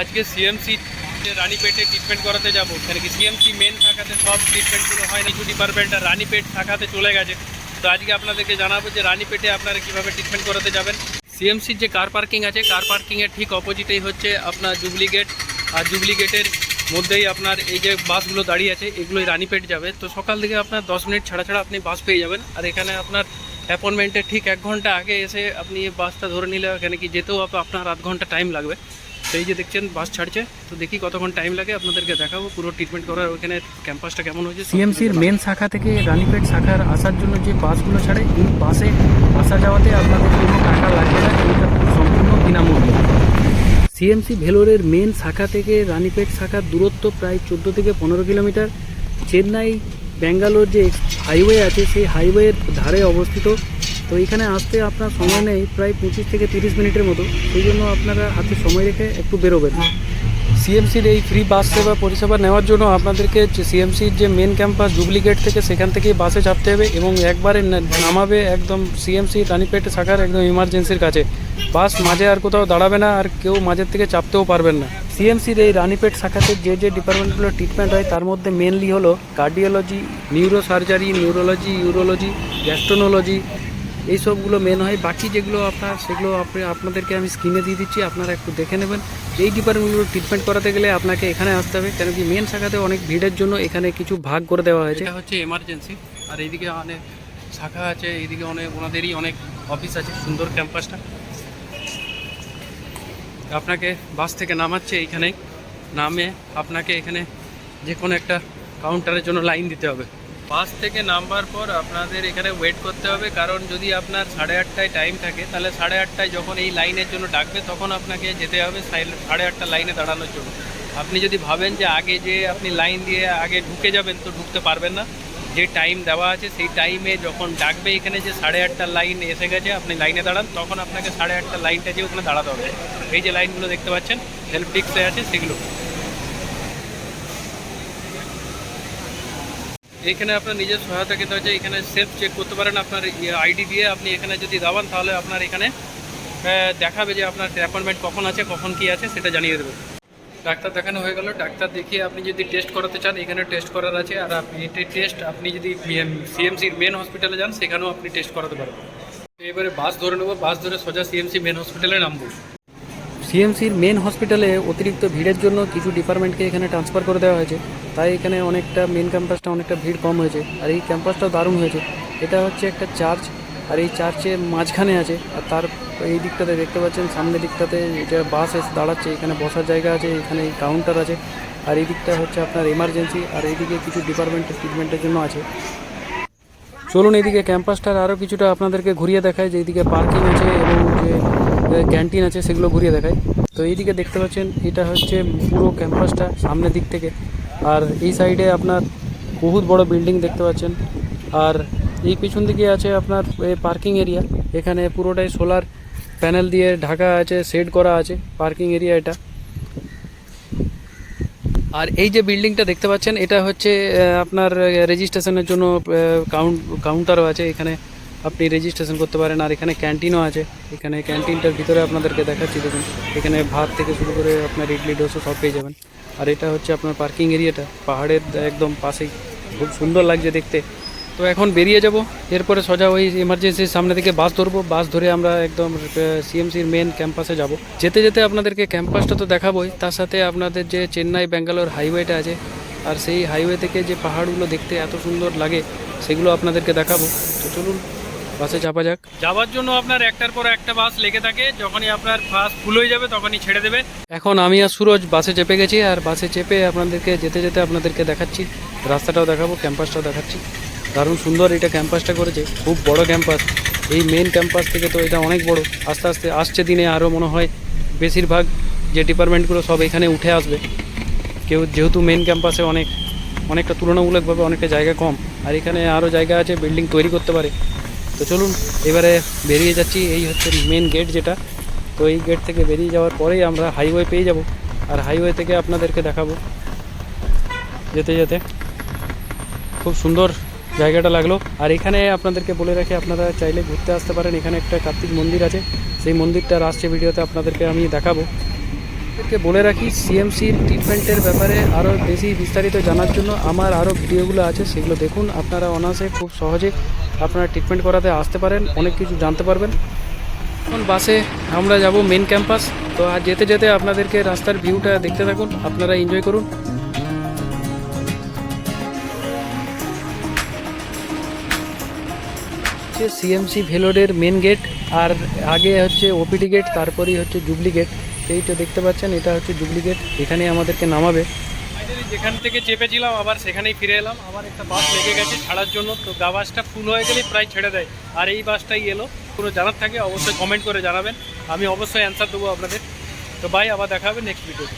আজকে CMC রানীপেটে treatment করাতে যাব। কেন কি সিএমসি মেন শাখাতে সব ট্রিটমেন্টগুলো হয় কিছু ডিপার্টমেন্ট আর রানীপেট শাখাতে চলে গেছে। তো আজকে আপনাদেরকে জানাব যে রানীপেটে আপনারা কীভাবে ট্রিটমেন্ট করাতে যাবেন। সিএমসির যে কার পার্কিং আছে কার পার্কিংয়ের ঠিক অপোজিটেই হচ্ছে আপনার জুবলি গেট আর জুবলি গেটের মধ্যেই আপনার এই যে বাসগুলো দাঁড়িয়ে আছে, এগুলোই রানীপেট যাবে। তো সকাল থেকে আপনার দশ মিনিট ছাড়া ছাড়া আপনি বাস পেয়ে যাবেন। আর এখানে আপনার অ্যাপয়েন্টমেন্টের ঠিক এক ঘণ্টা আগে এসে আপনি বাসটা ধরে নিলে এখানে কি যেতেও আপনার আধ ঘণ্টা টাইম লাগবে। সেই যে দেখছেন বাস ছাড়ছে। তো দেখি কতক্ষণ টাইম লাগে আপনাদেরকে দেখাবো। পুরো ট্রিটমেন্ট করার ওখানে ক্যাম্পাসটা কেমন হয়েছে সিএমসির মেন শাখা থেকে রানীপেট শাখার আসার জন্য যে বাসগুলো ছাড়ে এই বাসে আসা যাওয়াতে আপনাদের কোনো টাকা লাগবে না এটা সম্পূর্ণ বিনামূল্যে। সিএমসি ভেলোরের মেন শাখা থেকে রানীপেট শাখার দূরত্ব প্রায় চোদ্দ থেকে পনেরো কিলোমিটার। চেন্নাই ব্যাঙ্গালোর যে হাইওয়ে আছে সেই হাইওয়ের ধারে অবস্থিত তো এখানে আসতে আপনার সময় নেই, প্রায় পঁচিশ থেকে তিরিশ মিনিটের মতো। সেই জন্য আপনারা হাতে সময় রেখে একটু বেরোবেন। সিএমসির এই ফ্রি বাস সেবা পরিষেবা নেওয়ার জন্য আপনাদেরকে সিএমসির যে মেন ক্যাম্পাস জুবলি গেট থেকে সেখান থেকেই বাসে চাপতে হবে এবং একবারে নামাবে একদম সিএমসি রানীপেট শাখার একদম ইমার্জেন্সির কাছে। বাস মাঝে আর কোথাও দাঁড়াবে না আর কেউ মাঝের থেকে চাপতেও পারবেন না। সিএমসির এই রানীপেট শাখাতে যে যে ডিপার্টমেন্টগুলো ট্রিটমেন্ট হয়, তার মধ্যে মেনলি হলো cardiology neuro surgery neurology urology gastroenterology এই সবগুলো মেন হয়। বাকি যেগুলো আপনার, সেগুলো আপনি, আপনাদেরকে আমি স্ক্রিনে দিয়ে দিচ্ছি, আপনারা একটু দেখে নেবেন। এই ডিপার্টমেন্টগুলো ট্রিটমেন্ট করাতে গেলে আপনাকে এখানে আসতে হবে, কেন কি মেন শাখাতে অনেক ভিড়ের জন্য এখানে কিছু ভাগ করে দেওয়া হয়েছে। হচ্ছে এমার্জেন্সি আর এইদিকে অনেক শাখা আছে, এইদিকে অনেক, ওনাদেরই অনেক অফিস আছে, সুন্দর ক্যাম্পাসটা আপনাকে বাস থেকে নামাচ্ছে এইখানেই। নামে আপনাকে এখানে যে কোনো একটা কাউন্টারের জন্য লাইন দিতে হবে। বাস থেকে নামবার পর আপনাদের এখানে ওয়েট করতে হবে। কারণ যদি আপনার সাড়ে আটটায় টাইম থাকে, তাহলে সাড়ে আটটায় যখন এই লাইনের জন্য ডাকবে, তখন আপনাকে যেতে হবে সাড়ে আটটা লাইনে দাঁড়ানোর জন্য। আপনি যদি ভাবেন যে আগে যে আপনি লাইন দিয়ে আগে ঢুকে যাবেন, তো ঢুকতে পারবেন না। যে টাইম দেওয়া আছে, সেই টাইমে যখন ডাকবে এখানে যে সাড়ে আটটা লাইন এসে গেছে, আপনি লাইনে দাঁড়ান, তখন আপনাকে সাড়ে আটটা লাইনটা যে ওখানে দাঁড়াতে হবে। এই যে লাইনগুলো দেখতে পাচ্ছেন হেল্প ডিস্কে আছে, সেগুলো। এখানে আপনার নিজের সহায়তা কিন্তু হচ্ছে এখানে সেফ চেক করতে পারেন। আপনার আইডি দিয়ে আপনি এখানে যদি দাবান তাহলে আপনার এখানে দেখাবে যে আপনার অ্যাপয়েন্টমেন্ট কখন আছে, কখন কি আছে, সেটা জানিয়ে দেবে। ডাক্তার দেখানো হয়ে গেল। ডাক্তার দেখিয়ে আপনি যদি টেস্ট করাতে চান, এখানে টেস্ট করার আছে। আর আপনি টেস্ট আপনি যদি সিএমসির মেন হসপিটালে যান, সেখানেও আপনি টেস্ট করাতে পারবেন এবারে বাস ধরে নেব। বাস ধরে সোজা সিএমসি মেন হসপিটালে নামবো। সিএমসির মেন হসপিটালে অতিরিক্ত ভিড়ের জন্য কিছু ডিপার্টমেন্টকে এখানে ট্রান্সফার করে দেওয়া হয়েছে। তাই এখানে অনেকটা মেন ক্যাম্পাসটা অনেকটা ভিড় কম হয়েছে। আর এই ক্যাম্পাসটাও দারুণ হয়েছে। এটা হচ্ছে একটা চার্চ আর এই চার্চের মাঝখানে আছে। আর তার এই দিকটাতে দেখতে পাচ্ছেন, সামনের দিকটাতে যে বাস এসে দাঁড়াচ্ছে, এখানে বসার জায়গা আছে, এখানে কাউন্টার আছে। আর এই দিকটা হচ্ছে আপনার এমার্জেন্সি আর এইদিকে কিছু ডিপার্টমেন্টের ট্রিটমেন্টের জন্য আছে। চলুন এইদিকে ক্যাম্পাসটার আরও কিছুটা আপনাদেরকে ঘুরিয়ে দেখায় যে এইদিকে পার্কিং আছে এবং ক্যান্টিন আছে সেগুলো ঘুরিয়ে দেখায় তো এইদিকে দেখতে পাচ্ছেন, এটা হচ্ছে পুরো ক্যাম্পাসটা সামনের দিক থেকে। আর এই সাইডে আপনার বহুত বড় বিল্ডিং দেখতে পাচ্ছেন। আর এই পিছন দিকে আছে আপনার পার্কিং এরিয়া। এখানে পুরোটাই সোলার প্যানেল দিয়ে ঢাকা আছে, সেট করা আছে, পার্কিং এরিয়া এটা। আর এই যে বিল্ডিংটা দেখতে পাচ্ছেন, এটা হচ্ছে আপনার রেজিস্ট্রেশনের জন্য কাউন্ট, কাউন্টারও আছে এখানে। আপনি রেজিস্ট্রেশন করতে পারেন, আর এখানে ক্যান্টিনও আছে। এখানে ক্যান্টিনটার ভিতরে আপনাদেরকে দেখাচ্ছি, দেখুন। এখানে ভাত থেকে শুরু করে আপনার ইডলি ডোসা সব পেয়ে যাবেন। আর এটা হচ্ছে আপনার পার্কিং এরিয়াটা পাহাড়ের একদম পাশেই। খুব সুন্দর লাগছে দেখতে। তো এখন বেরিয়ে যাব। এরপরে সোজা ওই এমার্জেন্সির সামনে থেকে বাস ধরবো। বাস ধরে আমরা একদম সিএমসির মেন ক্যাম্পাসে যাব। যেতে যেতে আপনাদেরকে ক্যাম্পাসটা তো দেখাবোই। তার সাথে আপনাদের যে চেন্নাই ব্যাঙ্গালোর হাইওয়েটা আছে, আর সেই হাইওয়ে থেকে যে পাহাড়গুলো দেখতে এত সুন্দর লাগে, সেগুলো আপনাদেরকে দেখাবো। তো চলুন বাসে চাপা যাক। যাওয়ার জন্য আপনার একটার পর একটা বাস লেগে থাকে যখনই আপনার বাস ফুল হয়ে যাবে তখনই ছেড়ে দেবে। এখন আমি আর সুরজ বাসে চেপে গেছি আর বাসে চেপে আপনাদেরকে যেতে যেতে আপনাদেরকে দেখাচ্ছি। রাস্তাটাও দেখাবো ক্যাম্পাসটাও দেখাচ্ছি। দারুণ সুন্দর এটা ক্যাম্পাসটা করেছে খুব বড় ক্যাম্পাস। এই মেন ক্যাম্পাস থেকে তো এটা অনেক বড়। আস্তে আস্তে আসছে দিনে আরও মনে হয় বেশিরভাগ যে ডিপার্টমেন্টগুলো সব এখানে উঠে আসবে। কেউ যেহেতু মেন ক্যাম্পাসে অনেক অনেকটা তুলনামূলকভাবে অনেকটা জায়গা কম আর এখানে আরও জায়গা আছে বিল্ডিং তৈরি করতে পারে। তো চলুন, এবারে বেরিয়ে যাচ্ছি, এই হচ্ছে মেন গেট যেটা। তো এই গেট থেকে বেরিয়ে যাওয়ার পরেই আমরা হাইওয়ে পেয়ে যাব। আর হাইওয়ে থেকে আপনাদেরকে দেখাবো। যেতে যেতে। খুব সুন্দর জায়গাটা লাগল। আর এখানে আপনাদেরকে বলে রাখি, আপনারা চাইলে ঘুরতে আসতে পারেন। এখানে একটা কার্তিক মন্দির আছে। সেই মন্দিরটা আসছে ভিডিওতে আপনাদেরকে আমি দেখাবো। আপনাদেরকে বলে রাখি সিএমসির ট্রিটমেন্টের ব্যাপারে আরও বেশি বিস্তারিত জানার জন্য আমার আরও ভিডিওগুলো আছে, সেগুলো দেখুন। আপনারা অনায়াসে খুব সহজে আপনারা ট্রিটমেন্ট করাতে আসতে পারেন, অনেক কিছু জানতে পারবেন। এখন বাসে আমরা যাব মেন ক্যাম্পাস তো আর যেতে যেতে আপনাদেরকে রাস্তার ভিউটা দেখতে থাকুন, আপনারা এনজয় করুন। হচ্ছে সিএমসি ভেলোডের মেন গেট আর আগে হচ্ছে ওপিডি গেট তারপরেই হচ্ছে জুবলি গেট এই তো দেখতে পাচ্ছেন, এটা হচ্ছে ডুপ্লিকেট এখানে আমাদেরকে নামাবে। যেখান থেকে চেপেছিলাম, আবার সেখানেই ফিরে এলাম। আবার একটা বাস লেগে গেছে ছাড়ার জন্য। তো গা বাসটা ফুল হয়ে গেলেই প্রায় ছেড়ে দেয়। আর এই বাসটাই এলো। কোনো জানার থাকে অবশ্যই কমেন্ট করে জানাবেন। আমি অবশ্যই অ্যান্সার দেবো আপনাদের। তো বাই আবার দেখা হবে নেক্সট ভিডিওতে